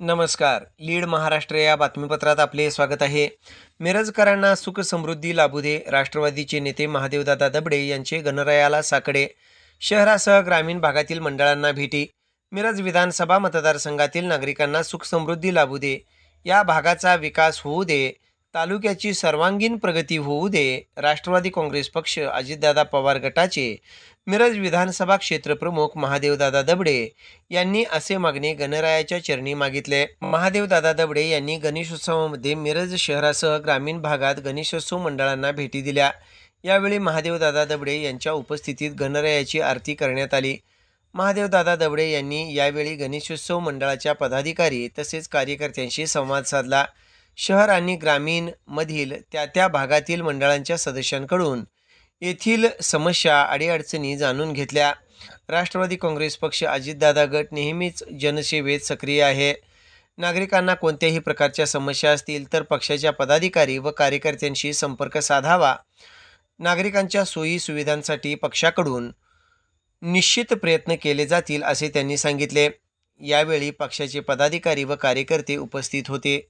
नमस्कार. लीड महाराष्ट्र या बातमीपत्रात आपले स्वागत आहे. मिरजकरांना सुख समृद्धी लाभू दे राष्ट्रवादीचे नेते महादेवदादा दबडे यांचे गणरायाला साकडे. शहरासह ग्रामीण भागातील मंडळांना भेटी. मिरज विधानसभा मतदारसंघातील नागरिकांना सुख समृद्धी लाभू दे. या भागाचा विकास होऊ दे तालुक्याची सर्वांगीण प्रगती होऊ दे राष्ट्रवादी काँग्रेस पक्ष अजितदादा पवार गटाचे मिरज विधानसभा क्षेत्रप्रमुख महादेवदादा दबडे यांनी असे मागणे गणरायाच्या चरणी मागितले. महादेवदादा दबडे यांनी गणेशोत्सवामध्ये मिरज शहरासह ग्रामीण भागात गणेशोत्सव मंडळांना भेटी दिल्या. यावेळी महादेवदादा दबडे यांच्या उपस्थितीत गणरायाची आरती करण्यात आली. महादेवदादा दबडे यांनी यावेळी गणेशोत्सव मंडळाच्या पदाधिकारी तसेच कार्यकर्त्यांशी संवाद साधला. शहर आणि ग्रामीणमधील त्या त्या भागातील मंडळांच्या सदस्यांकडून येथील समस्या अडीअडचणी जाणून घेतल्या. राष्ट्रवादी काँग्रेस पक्ष अजितदादा गट नेहमीच जनसेवेत सक्रिय आहे. नागरिकांना कोणत्याही प्रकारच्या समस्या असतील तर पक्षाच्या पदाधिकारी व कार्यकर्त्यांशी संपर्क साधावा. नागरिकांच्या सोयी सुविधांसाठी पक्षाकडून निश्चित प्रयत्न केले जातील असे त्यांनी सांगितले. यावेळी पक्षाचे पदाधिकारी व कार्यकर्ते उपस्थित होते.